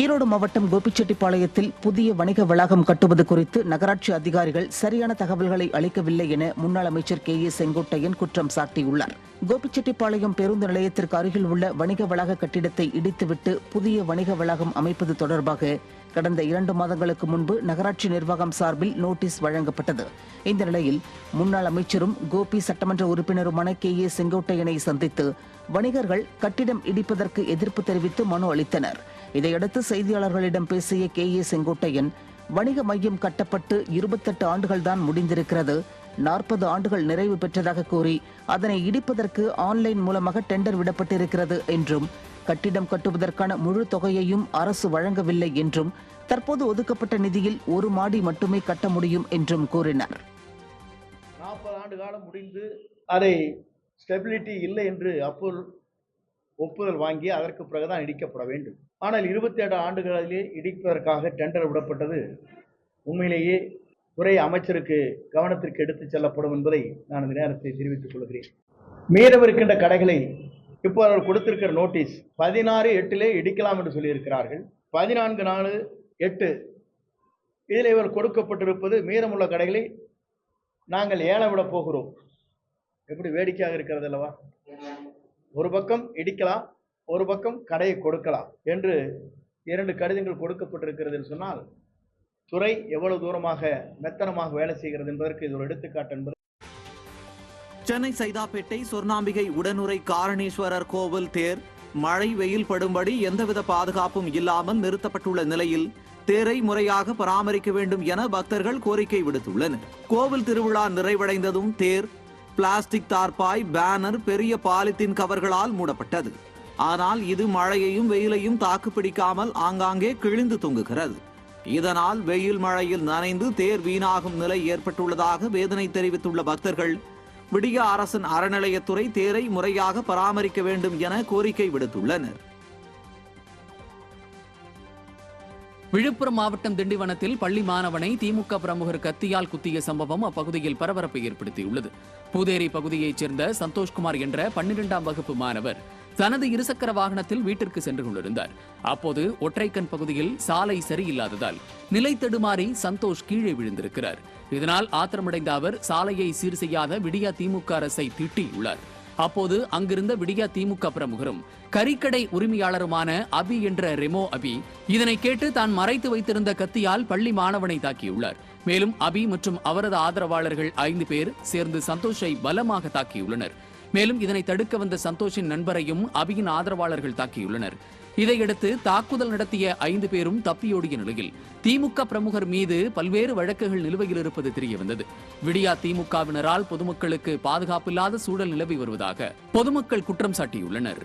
ஈரோடு மாவட்டம் கோபிச்செட்டிப்பாளையத்தில் புதிய வணிக வளாகம் கட்டுவது குறித்து நகராட்சி அதிகாரிகள் சரியான தகவல்களை அளிக்கவில்லை என முன்னாள் அமைச்சர் கே ஏ செங்கோட்டையன் குற்றம் சாட்டியுள்ளார். கோபிச்செட்டிப்பாளையம் பேருந்து நிலையத்திற்கு அருகில் உள்ள வணிக வளாக கட்டிடத்தை இடித்துவிட்டு புதிய வணிக வளாகம் அமைப்பது தொடர்பாக கடந்த இரண்டு மாதங்களுக்கு முன்பு நகராட்சி நிர்வாகம் சார்பில் நோட்டீஸ் வழங்கப்பட்டது. இந்த நிலையில் முன்னாள் அமைச்சரும் கோபி சட்டமன்ற உறுப்பினருமான கே ஏ செங்கோட்டையனை சந்தித்து வணிகர்கள் கட்டிடம் இடிப்பதற்கு எதிர்ப்பு தெரிவித்து மனு அளித்தனர். இதையடுத்து செய்தியாளர்களிடம் பேசிய கே ஏ செங்கோட்டையன் வணிக மையம் கட்டப்பட்டு இருபத்தெட்டு ஆண்டுகள் தான் முடிந்திருக்கிறது. நாற்பது ஆண்டுகள் நிறைவு பெற்றதாக கூறி அதனை இடிப்பதற்கு ஆன்லைன் மூலமாக டெண்டர் விடப்பட்டிருக்கிறது என்றும் கட்டிடம் கட்டுவதற்கான முழு தொகையையும் அரசு வழங்கவில்லை என்றும் தற்போது ஒதுக்கப்பட்ட நிதியில் ஒரு மாடி மட்டுமே கட்ட முடியும் என்றும் கூறினார். நாற்பது ஆண்டு காலம் முடிந்து அதை ஸ்டெபிலிட்டி இல்லை என்று அப்போல் ஒப்புதல் வாங்கி அதற்கு பிறகுதான் இடிக்கப்பட வேண்டும். ஆனால் இருபத்தி ஏழு ஆண்டுகளிலே இடிப்பதற்காக டெண்டர் விடப்பட்டது உண்மையிலேயே துறை அமைச்சருக்கு கவனத்திற்கு எடுத்துச் செல்லப்படும் என்பதை நான் இந்த நேரத்தை தெரிவித்துக் கொள்கிறேன். மீதமிருக்கின்ற கடைகளை இப்போ அவர்கள் கொடுத்திருக்கிற நோட்டீஸ் பதினாறு எட்டிலே இடிக்கலாம் என்று சொல்லியிருக்கிறார்கள். பதினான்கு நாலு எட்டு. இதில் இவர் கொடுக்கப்பட்டிருப்பது மீதமுள்ள கடைகளை நாங்கள் ஏழை விட போகிறோம். எப்படி வேடிக்கையாக இருக்கிறது அல்லவா? ஒரு பக்கம் இடிக்கலாம் ஒரு பக்கம் கடையை கொடுக்கலாம் என்று இரண்டு கடிதங்கள் கொடுக்கப்பட்டிருக்கிறது சொன்னால் துறை எவ்வளவு தூரமாக மெத்தனமாக வேலை செய்கிறது என்பதற்கு இது ஒரு எடுத்துக்காட்டு என்பது சென்னை சைதாப்பேட்டை சொர்ணாம்பிகை உடனுரை காரணேஸ்வரர் கோவில் தேர் மழை வெயில் படும்படி எந்தவித பாதுகாப்பும் இல்லாமல் நிறுத்தப்பட்டுள்ள நிலையில் தேரை முறையாக பராமரிக்க வேண்டும் என பக்தர்கள் கோரிக்கை விடுத்துள்ளனர். கோவில் திருவிழா நிறைவடைந்ததும் தேர் பிளாஸ்டிக் தார்பாய் பேனர் பெரிய பாலித்தீன் கவர்களால் மூடப்பட்டது. ஆனால் இது மழையையும் வெயிலையும் தாக்குப்பிடிக்காமல் ஆங்காங்கே கிழிந்து தொங்குகிறது. இதனால் வெயில் மழையில் நனைந்து தேர் வீணாகும் நிலை ஏற்பட்டுள்ளதாக வேதனை தெரிவித்துள்ள பக்தர்கள் விடிய அரசின் அறநிலையத்துறை தேரை முறையாக பராமரிக்க வேண்டும் என கோரிக்கை விடுத்துள்ளனர். விழுப்புரம் மாவட்டம் திண்டிவனத்தில் பள்ளி மாணவனை திமுக பிரமுகர் கத்தியால் குத்திய சம்பவம் அப்பகுதியில் பரபரப்பை ஏற்படுத்தியுள்ளது. பூதேரி பகுதியைச் சேர்ந்த சந்தோஷ்குமார் என்ற பன்னிரெண்டாம் வகுப்பு மாணவர் தனது இருசக்கர வாகனத்தில் வீட்டிற்கு சென்று கொண்டிருந்தார். அப்போது ஒற்றைக்கண் பகுதியில் சாலை சரியில்லாததால் நிலை தடுமாறி சந்தோஷ் கீழே விழுந்திருக்கிறார். இதனால் ஆத்திரமடைந்த அவர் சாலையை சீர் செய்யாத விடியா திமுக அரசை திட்டியுள்ளார். அப்போது அங்கிருந்த விடியா திமுக பிரமுகரும் கறிக்கடை உரிமையாளருமான அபி என்ற ரெமோ அபி இதனை கேட்டு தான் மறைத்து வைத்திருந்த கத்தியால் பள்ளி மாணவனை தாக்கியுள்ளார். மேலும் அபி மற்றும் அவரது ஆதரவாளர்கள் ஐந்து பேர் சேர்ந்து சந்தோஷை பலமாக தாக்கியுள்ளனர். மேலும் இதனை தடுக்க வந்த சந்தோஷின் நண்பரையும் அபியின் ஆதரவாளர்கள் தாக்கியுள்ளனர். இதையடுத்து தாக்குதல் நடத்திய ஐந்து பேரும் தப்பியோடிய நிலையில் திமுக பிரமுகர் மீது பல்வேறு வழக்குகள் நிலுவையில் இருப்பது தெரியவந்தது. விடியா திமுகவினரால் பொதுமக்களுக்கு பாதுகாப்பில்லாத சூழல் நிலவி வருவதாக பொதுமக்கள் குற்றம் சாட்டியுள்ளனர்.